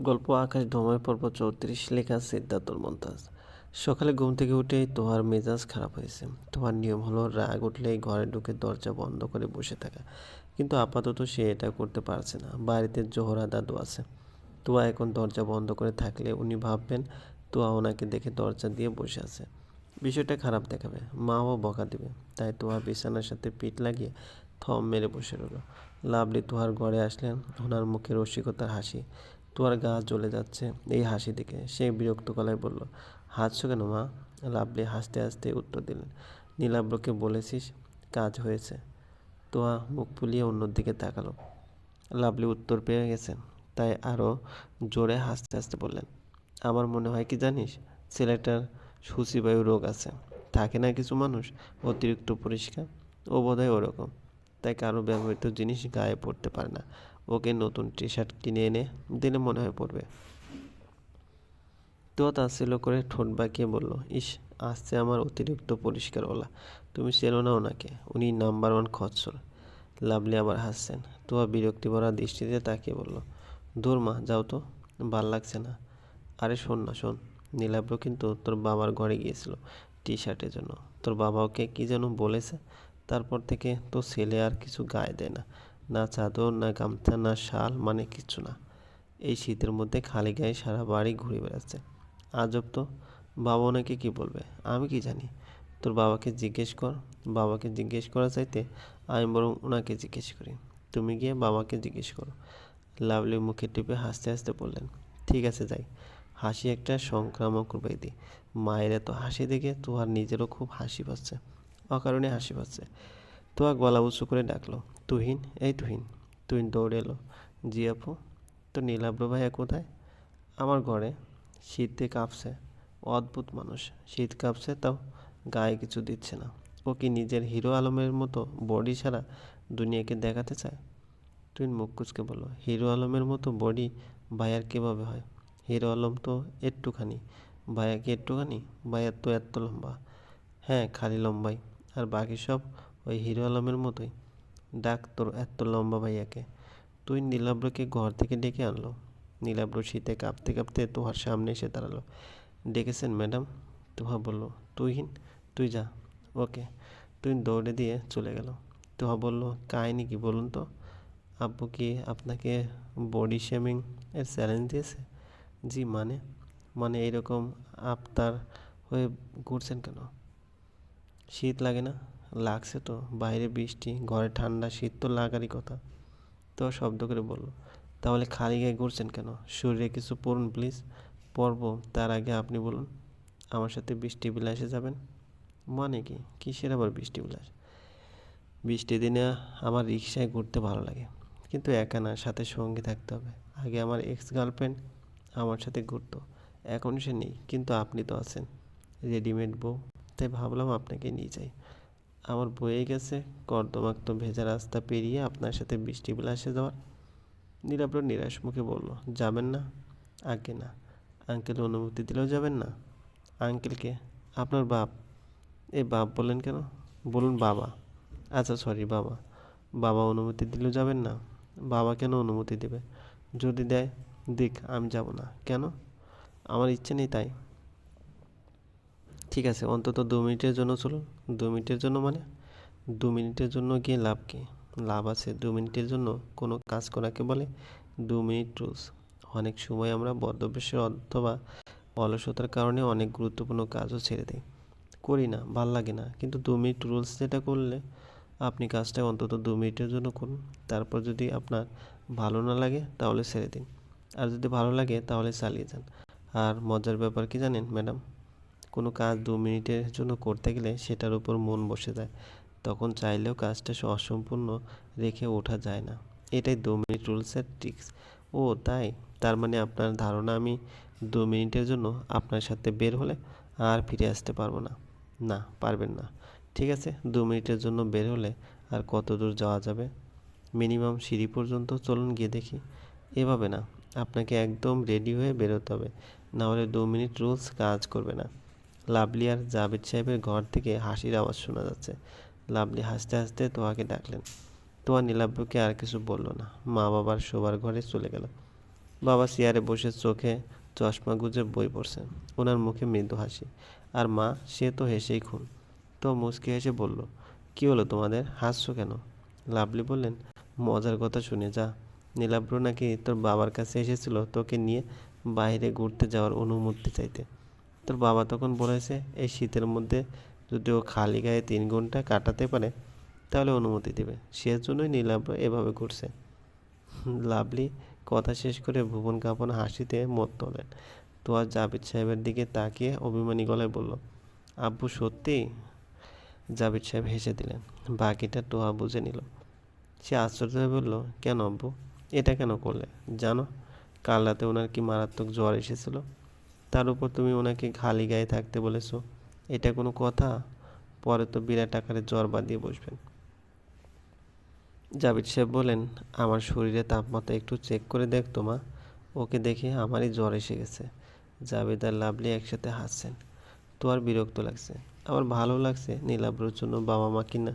গল্প আকাশ ধোঁয়ায় পর্ব চৌত্রিশ, লেখা সিদ্ধার্থর মন্তাজ। সকালে ঘুম থেকে উঠেই তোহার মেজাজ খারাপ হয়েছে। তোহার নিয়ম হলো, রাগ উঠলেই ঘরে ঢুকে দরজা বন্ধ করে বসে থাকা। কিন্তু আপাতত সে এটা করতে পারছে না। বাড়িতে জোহরা দাদু আছে। তোয়া এখন দরজা বন্ধ করে থাকলে উনি ভাববেন, তোয়া ওনাকে দেখে দরজা দিয়ে বসে আছে। বিষয়টা খারাপ দেখাবে। মাও বকা দিবে। তাই তোয়া বিছানার সাথে পিঠ লাগিয়ে থম মেরে বসে রইল। লাভলি তোহার ঘরে আসলেন ওনার মুখে রসিকতার হাসি। তোয়ার গা জ্বলে যাচ্ছে। এই হাসি দেখে সে বিরক্ত গলায় বলল, হাসছো কেন মা? লাভলি হাসতে হাসতে উত্তর দিলেন, নীলাব্রকে বলেছিস কাজ হয়েছে। তোয়া মুখ ফুলিয়ে অন্যদিকে তাকালো। লাভলি উত্তর পেয়ে গেছেন তাই আরও জোরে হাসতে হাসতে বললেন, আমার মনে হয় কি জানিস, ছেলেটার সূচিবায়ু রোগ আছে। থাকে না কিছু মানুষ অতিরিক্ত পরিষ্কার? ও বোধহয় ওরকম, তাই কারও ব্যবহৃত জিনিস গায়ে পড়তে পারে না। ওকে নতুন টি শার্ট কিনে এনে দিলে মনে হয় পড়বে তো তাচ্ছিল্য করে ঠোঁট বাঁকিয়ে বলল, ইস, আসছে আমার অতিরিক্ত পরিষ্কার ওলা তুমি চেনো না ওনাকে, উনি নাম্বার ওয়ান খচ্চর। লাভলি আবার হাসছেন। তোয়া বিরক্তি ভরা দৃষ্টিতে তাকিয়ে বলল, দূর মা, যাও তো, ভালো লাগছে না। আরে, শোন না, শোন, নীলাব্র কিন্তু তোর বাবার ঘরে গিয়েছিল টি শার্টের জন্য। তোর বাবা ওকে কী যেন বলেছে? তারপর থেকে তো ছেলে আর কিছু গায়ে দেয় না। না চাদর, না গামছা, না শাল মানে কিছু না। এই শীতের মধ্যে খালি গায়ে সারা বাড়ি ঘুরে বেড়াচ্ছে। আজব তো। বাবা ওনাকে কী বলবে? আমি কি জানি? তোর বাবাকে জিজ্ঞেস কর। বাবাকে জিজ্ঞেস করা চাইতে আমি বরং ওনাকে জিজ্ঞেস করি। তুমি গিয়ে বাবাকে জিজ্ঞেস করো। লাভলি মুখে টিপে হাসতে হাসতে বললেন, ঠিক আছে, যাই। হাসি একটা সংক্রামক ব্যাধি মায়ের এত হাসি দেখে তোহার নিজেরও খুব হাসি পাচ্ছে। অকারণে হাসি পাচ্ছে। তোয়া গলা উঁচু করে ডাকলো, তুহিন, এই তুহিন তুহিন দৌড়ে এলো। জি আপু, তো নীলাব্র ভাইয়া কোথায়? আমার ঘরে। শীতে কাঁপছে, অদ্ভুত মানুষ। শীত কাঁপছে তাও গায়ে কিছু দিচ্ছে না। ও কি নিজের হিরো আলমের মতো বডি ছাড়া দুনিয়াকে দেখাতে চায়? তুই মুখ কুচকে বলল, হিরো আলমের মতো বডি ভাইয়ার কীভাবে হয়? হিরো আলম তো একটুখানি। ভাইয়া কি একটুখানি? ভাইয়ার তো এত লম্বা। হ্যাঁ খালি লম্বাই। আর বাকি সব ওই হিরো আলমের মতোই। ডাক তোর এত লম্বা ভাইয়াকে। তুই নীলাব্রকে ঘর থেকে ডেকে আনলো। নীলাব্র শীতে কাঁপতে কাঁপতে তোহার সামনে এসে দাঁড়াল। ডেকেছেন, ম্যাডাম? তোহা বলল তুইহিন তুই যা। ওকে। তুই দৌড়ে দিয়ে চলে গেল। তোহা বলল, কাহিনি কি বলুন তো? আব্বু কি আপনাকে বডি শেমিং এর চ্যালেঞ্জ দিয়েছে? জি মানে? মানে এইরকম আপনার হয়ে ঘুরছেন কেন? শীত লাগে না? লাগছে তো। বাইরে বৃষ্টি, ঘরে ঠান্ডা, শীত তো লাগারই কথা। তো শব্দ করে বলল, তাহলে খালি গায়ে ঘুরছেন কেন? শরীরে কিছু পড়ুন প্লিজ পরব তার আগে আপনি বলুন, আমার সাথে বৃষ্টি বিলাসে যাবেন? মানে কি? কিসের আবার বৃষ্টি বিলাস? বৃষ্টি দিনে আমার রিক্সায় ঘুরতে ভালো লাগে। কিন্তু একা না, সাথে সঙ্গী থাকতে হবে। আগে আমার এক্স গার্লফ্রেন্ড আমার সাথে ঘুরতো। এখন সে নেই, কিন্তু আপনি তো আছেন। রেডিমেড বউ, তাই ভাবলাম আপনাকে নিয়ে যাই। আমার বয়ে গেছে। কর্দমাক্ত ভেজা রাস্তা পেরিয়ে আপনার সাথে বৃষ্টি বিলাসে যাওয়ার। নীলাব্র নিরাশ মুখে বলল, যাবেন না? আগে না। আঙ্কেল অনুমতি দিলেও যাবেন না। আঙ্কেলকে আপনার বাপ। এ বাপ বললেন কেন? বলুন বাবা। আচ্ছা সরি বাবা। বাবা অনুমতি দিলেও যাবেন না? বাবা কেন অনুমতি দেবে? যদি দেয়, দিক, আমি যাব না। কেন? আমার ইচ্ছে নেই তাই। ঠিক আছে, অন্তত দু মিনিটের জন্য চলুন। দু মিনিটের জন্য মানে? দু মিনিটের জন্য গিয়ে লাভ কী? লাভ আছে। দু মিনিটের জন্য কোনো কাজ করাকে বলে দু মিনিট রুলস। অনেক সময় আমরা বদ্ধভ্যাসের অথবা অলসতার কারণে অনেক গুরুত্বপূর্ণ কাজও ছেড়ে দিই। করি না, ভালো লাগে না। কিন্তু দু মিনিট রুলস যেটা করলে আপনি কাজটা অন্তত দু মিনিটের জন্য করুন। তারপর যদি আপনার ভালো না লাগে তাহলে ছেড়ে দিন। আর যদি ভালো লাগে তাহলে চালিয়ে যান। আর মজার ব্যাপার কি জানেন ম্যাডাম? কোনো কাজ দু মিনিটের জন্য করতে গেলে সেটার উপর মন বসে যায়। তখন চাইলেও কাজটা অসম্পূর্ণ রেখে ওঠা যায় না। এটাই দু মিনিট রুলসের ট্রিক্স। ও, তাই? তার মানে আপনার ধারণা আমি দু মিনিটের জন্য আপনার সাথে বের হলে আর ফিরে আসতে পারব না। না, পারবেন না। ঠিক আছে, দু মিনিটের জন্য বের হলে আর কত দূর যাওয়া যাবে? মিনিমাম সিঁড়ি পর্যন্ত চলুন গিয়ে দেখি। এভাবে না, আপনাকে একদম রেডি হয়ে বেরোতে হবে। নাহলে দু মিনিট রুলস কাজ করবে না। লাভলি আর জাভেদ সাহেবের ঘর থেকে হাসির আওয়াজ শোনা যাচ্ছে। লাভলি হাসতে হাসতে তোয়াকে ডাকলেন। তোয়া নীলাব্যকে আর কিছু বলল না। মা বাবার শোবার ঘরে চলে গেল। বাবা চেয়ারে বসে চোখে চশমা গুজে বই পড়ছে। ওনার মুখে মৃদু হাসি। আর মা, সে তো হেসেই খুন। তো মুচকি হেসে বলল, কি হলো তোমাদের? হাসছো কেন? লাভলি বললেন, মজার কথা শুনে যা। নীলাব্র নাকি তোর বাবার কাছে এসেছিল তোকে নিয়ে বাইরে ঘুরতে যাওয়ার অনুমতি চাইতে। তোর বাবা তখন বলেছে, এই শীতের মধ্যে যদি ও খালি গায়ে তিন ঘণ্টা কাটাতে পারে, তাহলে অনুমতি দেবে। সেজন্যই নীলাব্র এভাবে ঘুরছে। লাভলি কথা শেষ করে ভুবন কাঁপন হাসিতে মত্ত হলেন তো আর জাভেদ সাহেবের দিকে তাকিয়ে অভিমানী গলায় বলল, আব্বু, সত্যি? জাভেদ সাহেব হেসে দিলেন। বাকিটা টোহা বুঝে নিল। সে আশ্চর্য হয়ে বলল, কেন আব্বু? এটা কেন করলে? জানো, কাল রাতে ওনার কি মারাত্মক জ্বর এসেছিল? তার উপর তুমি ওনাকে খালি গায়ে থাকতে বলেছ। এটা কোনো কথা? পরে তো বিরাট আকারে জ্বর বাঁধিয়ে বসবেন। জাবির সাহেব বলেন, আমার শরীরে তাপমাত্রা একটু চেক করে দেখ তোমা ওকে দেখে আমারই জ্বর এসে গেছে। জাবেদ আর লাভলি একসাথে হাসছেন। তো আর বিরক্ত লাগছে? আমার ভালো লাগছে? নীলাব্রর জন্য বাবা মা কিনা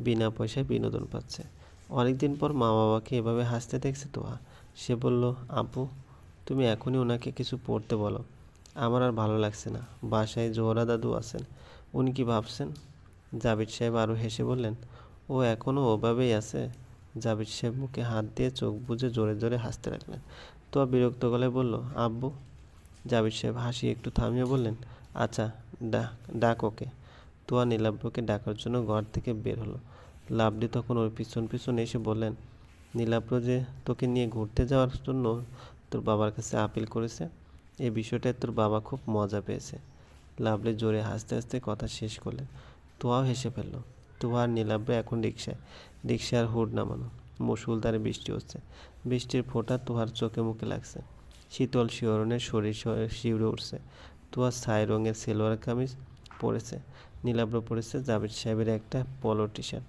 বিনা পয়সায় বিনোদন পাচ্ছে। অনেকদিন পর মা বাবাকে এভাবে হাসতে দেখছে তোয়া সে বলল, আপু, তুমি এখনই ওনাকে কিছু পড়তে বলো। আমার আর ভালো লাগছে না। বাসায় জোহরা দাদু আছেন। উনি কি ভাবছেন? জাবির সাহেব আরও হেসে বললেন, ও এখনও ওভাবেই আছে। জাবির সাহেব মুখে হাত দিয়ে চোখ বুজে জোরে জোরে হাসতে লাগলেন। তো বিরক্ত গলায় বলল, আব্বু। জাবির সাহেব হাসি একটু থামিয়ে বললেন আচ্ছা ডাক ডাক ওকে। তোয়া নীলাব্রকে ডাকার জন্য ঘর থেকে বের হলো। লাভলি তখন ওর পিছন পিছন এসে বললেন, নীলাব্র যে তোকে নিয়ে ঘুরতে যাওয়ার জন্য তোর বাবার কাছে আপিল করেছে এই বিষয়টায় তোর বাবা খুব মজা পেয়েছে। লাভলি জোরে হাসতে হাসতে কথা শেষ করলেন তোয়াও হেসে ফেলল। তোয়া আর এখন রিক্সায়। রিক্সার হুড নামানো। মুসুলধারে বৃষ্টি হচ্ছে। বৃষ্টির ফোঁটা তোহার চোখে মুখে লাগছে। শীতল শিহরণের শরীর শিউরে উঠছে। তোয়া ছাই রঙের সেলোয়ার কামিজ পরেছে। নীলাব্র পরেছে জাভেদ সাহেবের একটা পলো টি শার্ট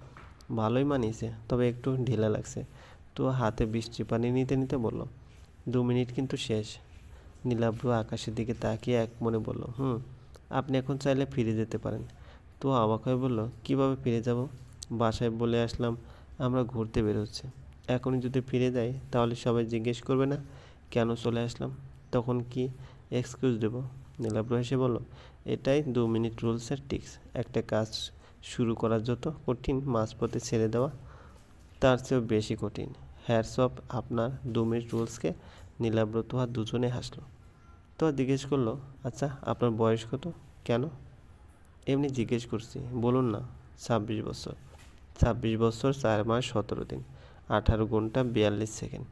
ভালোই মানিয়েছে, তবে একটু ঢিলা লাগছে। তো হাতে বৃষ্টি পানি নিতে নিতে বলল, দু মিনিট কিন্তু শেষ। নীলাব্র আকাশের দিকে তাকিয়ে এক মনে বলল, হুম, আপনি এখন চাইলে ফিরে যেতে পারেন। তো অবাক হয়ে বলল, কীভাবে ফিরে যাব? বাসায় বলে আসলাম, আমরা ঘুরতে বেরোচ্ছি। এখনই যদি ফিরে যাই, তাহলে সবাই জিজ্ঞেস করবে না কেন চলে আসলাম, তখন কি এক্সকিউজ দেবো? নীলাব্র হেসে বলল, এটাই দু মিনিট রুলসের টিক্স একটা কাজ শুরু করার যত কঠিন মাঝপথে ছেড়ে দেওয়া, তার চেয়েও বেশি কঠিন। হ্যাটস অফ আপনার দু মিনিট রুলসকে নীলাব্র তোহা দুজনে হাসলো। তো জিজ্ঞেস করল আচ্ছা আপনার বয়স কত? কেন? এমনি জিজ্ঞেস করছি, বলুন না, ছাব্বিশ বছর। ছাব্বিশ বছর, চার মাস, সতেরো দিন, আঠারো ঘণ্টা, বিয়াল্লিশ সেকেন্ড।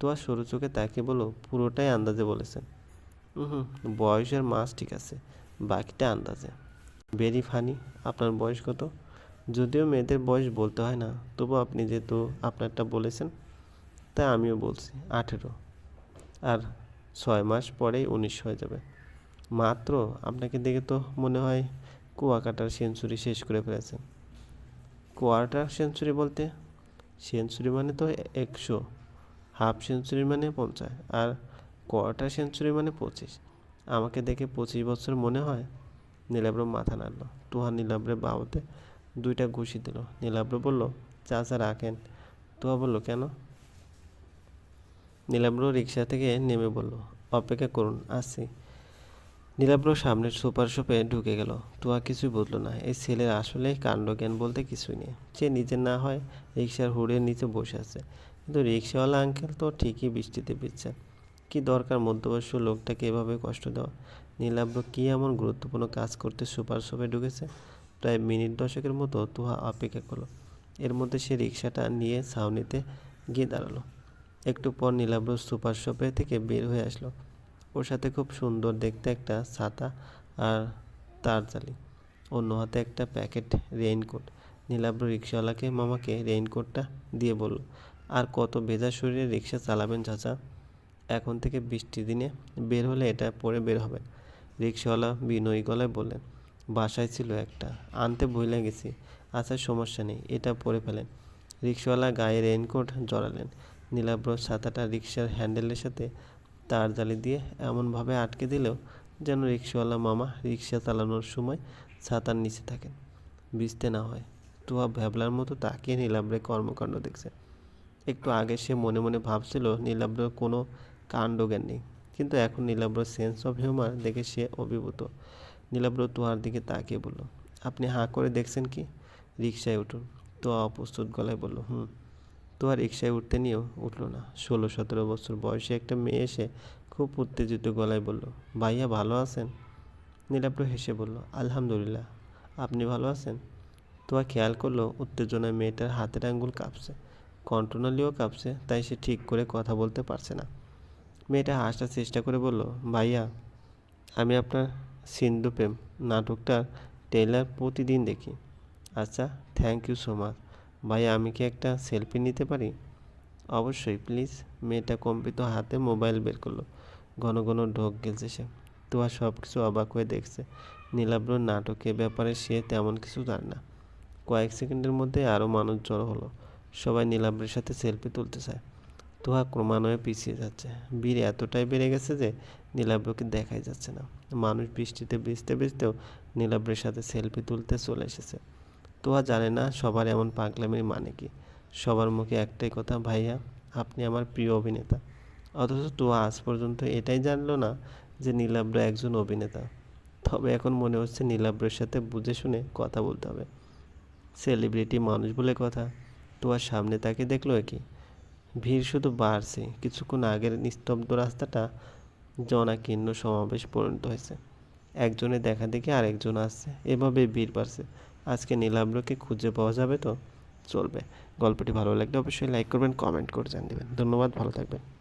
তো আর সরু চোখে তাকে বলো, পুরোটাই আন্দাজে বলেছেন। হুম, বয়সের মাস ঠিক আছে, বাকিটা আন্দাজে। ভেরি ফানি আপনার বয়স কত? যদিও মেয়েদের বয়স বলতে হয় না, তবু আপনি যেহেতু আপনারটা বলেছেন তা আমিও বলছি, আঠেরো। আর ছয় মাস পরেই উনিশ হয়ে যাবে। মাত্র আপনাকে দেখে তো মনে হয় কুয়াকাটার সেঞ্চুরি শেষ করে ফেলেছেন কোয়ার্টার সেঞ্চুরি বলতে সেঞ্চুরি মানে তো একশো, হাফ সেঞ্চুরি মানে পঞ্চাশ আর কোয়ার্টার সেঞ্চুরি মানে পঁচিশ। আমাকে দেখে পঁচিশ বছর মনে হয় নীলাব্র মাথা নাড়ল। তুহা নীলাব্রে বাবাতে দুইটা ঘুষি দিল। নীলাব্র বলল, চাচা রাখেন। তুহা বলল, কেন? নীলাব্র রিক্সা থেকে নেমে বলল, অপেক্ষা করুন, আসছি। নীলাব্র সামনের সুপার শপে ঢুকে গেল। তুয়া কিছুই বুঝলো না। এই ছেলের আসলে কাণ্ড জ্ঞান বলতে কিছুই নেই। সে নিজে না হয় রিক্সার হুড়ের নিচে বসে আছে। কিন্তু রিক্সাওয়ালা আঙ্কেল তো ঠিকই বৃষ্টিতে ভিজছে। কি দরকার মধ্যবয়স্ক লোকটাকে এভাবে কষ্ট দেওয়া? নীলাব্র কী এমন গুরুত্বপূর্ণ কাজ করতে সুপার শপে ঢুকেছে? প্রায় মিনিট দশকের মতো তুহা অপেক্ষা করল। এর মধ্যে সে রিক্সাটা নিয়ে ছাউনিতে গিয়ে দাঁড়াল। একটু পর নীলাব্র সুপার শপে থেকে বের হয়ে আসলো। ওর সাথে খুব সুন্দর দেখতে একটা ছাতা আর তারজালি অন্য হাতে একটা প্যাকেট রেইনকোট। নীলাব্র রিক্সাওয়ালাকে, মামাকে রেইনকোটটা দিয়ে বলল, আর কত ভেজা শরীরে রিক্সা চালাবেন চাচা? এখন থেকে বৃষ্টির দিনে বের হলে এটা পরে বের হবে। রিক্সাওয়ালা বিনয়ী গলায় বললেন, বাসায় ছিল একটা, আনতে ভুলে গেছি। আচ্ছা সমস্যা নেই, এটা পরে ফেলেন। রিক্সাওয়ালা গায়ে রেইনকোট জড়ালেন। নীলাব্র ছাতাটা রিক্সার হ্যান্ডেলের সাথে তার জালি দিয়ে এমনভাবে আটকে দিলেও যেন রিক্সাওয়ালা মামা রিক্সা চালানোর সময় ছাতার নিচে থাকেন। ভিজতে না হয়। তুয়া ভ্যাবলার মতো তাকিয়ে নীলাব্রে কর্মকাণ্ড দেখছে। একটু আগে সে মনে মনে ভাবছিল নীলাব্র কোনো কাণ্ডজ্ঞান নেই, কিন্তু এখন নীলাব্রর সেন্স অফ হিউমার দেখে সে অভিভূত। নীলাব্র তোহার দিকে তাকিয়ে বলল, আপনি হাঁ করে দেখছেন কি? রিক্সায় উঠুন। তো অপ্রস্তুত গলায় বলল, হুম। তো আর রিক্সায় উঠতে নিয়েও উঠল না। ষোলো, সতেরো বছর বয়সে একটা মেয়ে এসে খুব উত্তেজিত গলায় বলল, ভাইয়া ভালো আছেন? নীলাব্র হেসে বলল, আলহামদুলিল্লাহ। আপনি ভালো আছেন? তোয়া খেয়াল করল উত্তেজনায় মেয়েটার হাতের আঙ্গুল কাঁপছে। কণ্ঠনালীও কাঁপছে, তাই সে ঠিক করে কথা বলতে পারছে না। মেয়েটা হাসতে চেষ্টা করে বলল, ভাইয়া, আমি আপনার সিন্ধু প্রেম নাটকটার ট্রেলার প্রতিদিন দেখি। আচ্ছা থ্যাংক ইউ সো মাচ। ভাইয়া, আমি কি একটা সেলফি নিতে পারি? অবশ্যই, প্লিজ। মেয়েটা কম্পিত হাতে মোবাইল বের করল। ঘন ঘন ঢোক গেলছে সে। তোয়া সব কিছু অবাক হয়ে দেখছে। নীলাব্র নাটকের ব্যাপারে সে তেমন কিছু জানে না। কয়েক সেকেন্ডের মধ্যে আরও মানুষ জড়ো হলো। সবাই নীলাব্রের সাথে সেলফি তুলতে চায়। তোহা ক্রমান্বয়ে পিছিয়ে যাচ্ছে। ভিড় এতটাই বেড়ে গেছে যে নীলাব্রকে দেখাই যাচ্ছে না। মানুষ বৃষ্টিতে ভিজতে ভিজতেও নীলাব্রের সাথে সেলফি তুলতে চলে এসেছে। তোহা জানে না সবার এমন পাগলামির মানে কি। সবার মুখে একটাই কথা, ভাইয়া, আপনি আমার প্রিয় অভিনেতা। অথচ তোহা আজ পর্যন্ত এটাই জানলো না যে নীলাব্র একজন অভিনেতা। তবে এখন মনে হচ্ছে নীলাব্রের সাথে বুঝে শুনে কথা বলতে হবে। সেলিব্রিটি মানুষ বলে কথা তোয়ার সামনে তাকে দেখল কি? ভিড় শুধু বাড়ছে। কিছুক্ষণ আগের নিস্তব্ধ রাস্তাটা জনাকীর্ণ সমাবেশ পরিণত হয়েছে। একজনে দেখা দেখে আরেকজন আসছে। এভাবে ভিড় বাড়ছে। আজকে নীলাম্রকে খুঁজে পাওয়া যাবে তো চলবে। গল্পটি ভালো লাগলে অবশ্যই লাইক করবেন কমেন্ট করে জানিয়ে দেবেন। ধন্যবাদ, ভালো থাকবেন।